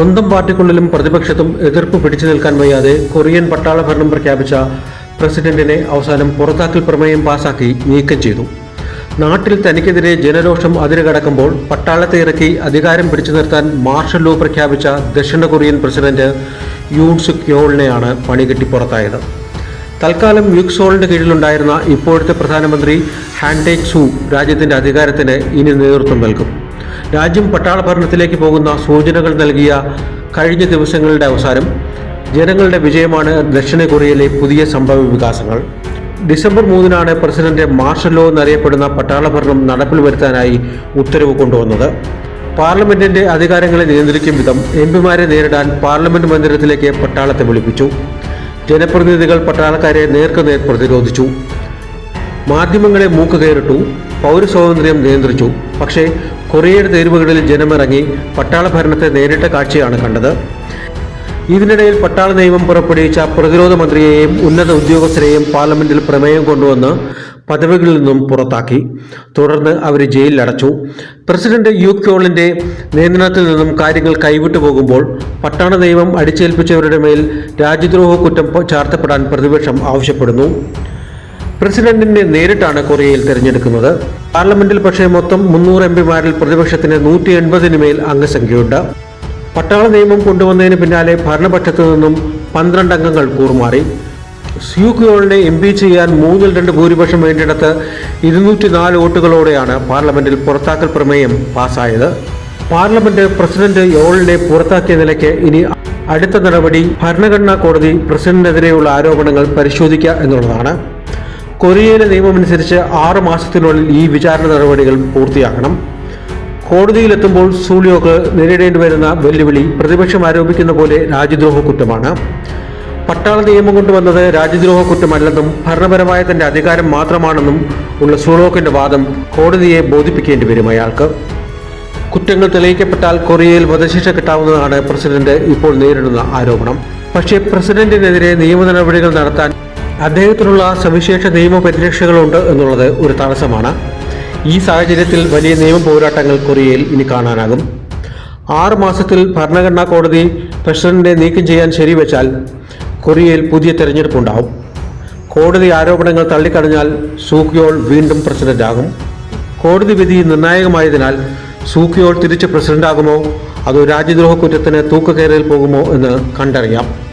സ്വന്തം പാർട്ടിക്കുള്ളിലും പ്രതിപക്ഷത്തും എതിർപ്പ് പിടിച്ചു നിൽക്കാൻ വയ്യാതെ കൊറിയൻ പട്ടാള ഭരണം പ്രഖ്യാപിച്ച പ്രസിഡന്റിനെ അവസാനം പുറത്താക്കൽ പ്രമേയം പാസാക്കി നീക്കം ചെയ്തു. നാട്ടിൽ തനിക്കെതിരെ ജനരോഷം അതിരുകടക്കുമ്പോൾ പട്ടാളത്തെ ഇറക്കി അധികാരം പിടിച്ചു നിർത്താൻ മാർഷൽ ലോ പ്രഖ്യാപിച്ച ദക്ഷിണ കൊറിയൻ പ്രസിഡന്റ് യൂൺ സുക് യോളിനെയാണ് പണികെട്ടി പുറത്തായത്. തൽക്കാലം യുക്സോളിന്റെ കീഴിലുണ്ടായിരുന്ന ഇപ്പോഴത്തെ പ്രധാനമന്ത്രി ഹാൻഡേക് സു രാജ്യത്തിന്റെ അധികാരത്തിന് ഇനി നേതൃത്വം നൽകും. രാജ്യം പട്ടാള ഭരണത്തിലേക്ക് പോകുന്ന സൂചനകൾ നൽകിയ കഴിഞ്ഞ ദിവസങ്ങളുടെ അവസാനം ജനങ്ങളുടെ വിജയമാണ് ദക്ഷിണ കൊറിയയിലെ പുതിയ സംഭവ വികാസങ്ങൾ. ഡിസംബർ മൂന്നിനാണ് പ്രസിഡന്റ് മാർഷൽ ലോ എന്നറിയപ്പെടുന്ന പട്ടാള ഭരണം നടപ്പിൽ വരുത്താനായി ഉത്തരവ് കൊണ്ടുവന്നത്. പാർലമെന്റിന്റെ അധികാരങ്ങളെ നിയന്ത്രിക്കും വിധം എം പിമാരെ നേരിടാൻ പാർലമെന്റ് മന്ദിരത്തിലേക്ക് പട്ടാളത്തെ വിളിപ്പിച്ചു. ജനപ്രതിനിധികൾ പട്ടാളക്കാരെ നേർക്കുനേർ പ്രതിരോധിച്ചു. മാധ്യമങ്ങളെ മൂക്ക് കയറിട്ടു പൗരസ്വാതന്ത്ര്യം നിയന്ത്രിച്ചു. പക്ഷേ കൊറിയയുടെ തെരുവുകളിൽ ജനമിറങ്ങി പട്ടാള ഭരണത്തെ നേരിട്ട കാഴ്ചയാണ് കണ്ടത്. ഇതിനിടയിൽ പട്ടാള നിയമം പുറപ്പെടുവിച്ച പ്രതിരോധ മന്ത്രിയെയും ഉന്നത ഉദ്യോഗസ്ഥരെയും പാർലമെന്റിൽ പ്രമേയം കൊണ്ടുവന്ന് പദവികളിൽ നിന്നും പുറത്താക്കി. തുടർന്ന് അവരെ ജയിലിലടച്ചു. പ്രസിഡന്റ് യു ക്യോളിന്റെ നിയന്ത്രണത്തിൽ നിന്നും കാര്യങ്ങൾ കൈവിട്ടു പോകുമ്പോൾ പട്ടാള നിയമം അടിച്ചേൽപ്പിച്ചവരുടെ മേൽ രാജ്യദ്രോഹ കുറ്റം ചാർത്തപ്പെടാൻ പ്രതിപക്ഷം ആവശ്യപ്പെടുന്നു. പ്രസിഡന്റിനെ നേരിട്ടാണ് കൊറിയയിൽ തെരഞ്ഞെടുക്കുന്നത്. പാർലമെന്റിൽ പക്ഷേ മൊത്തം മുന്നൂറ് എം പിമാരിൽ പ്രതിപക്ഷത്തിന് നൂറ്റി എൺപതിന് മേൽ അംഗസംഖ്യയുണ്ട്. പട്ടാള നിയമം കൊണ്ടുവന്നതിന് പിന്നാലെ ഭരണപക്ഷത്തു നിന്നും പന്ത്രണ്ട് അംഗങ്ങൾ കൂറുമാറി. സ്യൂക്യോളിനെ എം പി ചെയ്യാൻ മൂന്നിൽ രണ്ട് ഭൂരിപക്ഷം വേണ്ടിയിടത്ത് ഇരുന്നൂറ്റി നാല് വോട്ടുകളോടെയാണ് പാർലമെന്റിൽ പുറത്താക്കൽ പ്രമേയം പാസ്സായത് പാർലമെന്റ് പ്രസിഡന്റ് യോളിനെ പുറത്താക്കിയ നിലയ്ക്ക് ഇനി അടുത്ത നടപടി ഭരണഘടനാ കോടതി പ്രസിഡന്റിനെതിരെയുള്ള ആരോപണങ്ങൾ പരിശോധിക്കുക എന്നുള്ളതാണ്. കൊറിയയിലെ നിയമമനുസരിച്ച് ആറ് മാസത്തിനുള്ളിൽ ഈ വിചാരണ നടപടികൾ പൂർത്തിയാക്കണം. കോടതിയിലെത്തുമ്പോൾ സൂളിയോക്ക് നേരിടേണ്ടി വരുന്ന വെല്ലുവിളി പ്രതിപക്ഷം ആരോപിക്കുന്ന പോലെ രാജ്യദ്രോഹ കുറ്റമാണ്. പട്ടാള നിയമം കൊണ്ടുവന്നത് രാജ്യദ്രോഹ കുറ്റമല്ലെന്നും ഭരണപരമായ തന്റെ അധികാരം മാത്രമാണെന്നും ഉള്ള സൂളോക്കിന്റെ വാദം കോടതിയെ ബോധിപ്പിക്കേണ്ടി വരും അയാൾക്ക്. കുറ്റങ്ങൾ തെളിയിക്കപ്പെട്ടാൽ കൊറിയയിൽ വധശിക്ഷ കിട്ടാവുന്നതാണ് പ്രസിഡന്റ് ഇപ്പോൾ നേരിടുന്ന ആരോപണം. പക്ഷേ പ്രസിഡന്റിനെതിരെ നിയമ നടപടികൾ നടത്താൻ അദ്ദേഹത്തിനുള്ള സവിശേഷ നിയമ പരിരക്ഷകളുണ്ട് എന്നുള്ളത് ഒരു തടസ്സമാണ്. ഈ സാഹചര്യത്തിൽ വലിയ നിയമ പോരാട്ടങ്ങൾ കൊറിയയിൽ ഇനി കാണാനാകും. ആറ് മാസത്തിൽ ഭരണഘടനാ കോടതി പ്രസിഡന്റിനെ നീക്കം ചെയ്യാൻ ശരിവെച്ചാൽ കൊറിയയിൽ പുതിയ തെരഞ്ഞെടുപ്പുണ്ടാവും. കോടതി ആരോപണങ്ങൾ തള്ളിക്കളഞ്ഞാൽ സൂക്യോൾ വീണ്ടും പ്രസിഡന്റാകും. കോടതി വിധി നിർണായകമായതിനാൽ സൂക്യോൾ തിരിച്ച് പ്രസിഡന്റാകുമോ? അതോ രാജ്യദ്രോഹ കുറ്റത്തിന് തൂക്കുകയറിൽ പോകുമോ എന്ന് കണ്ടറിയാം.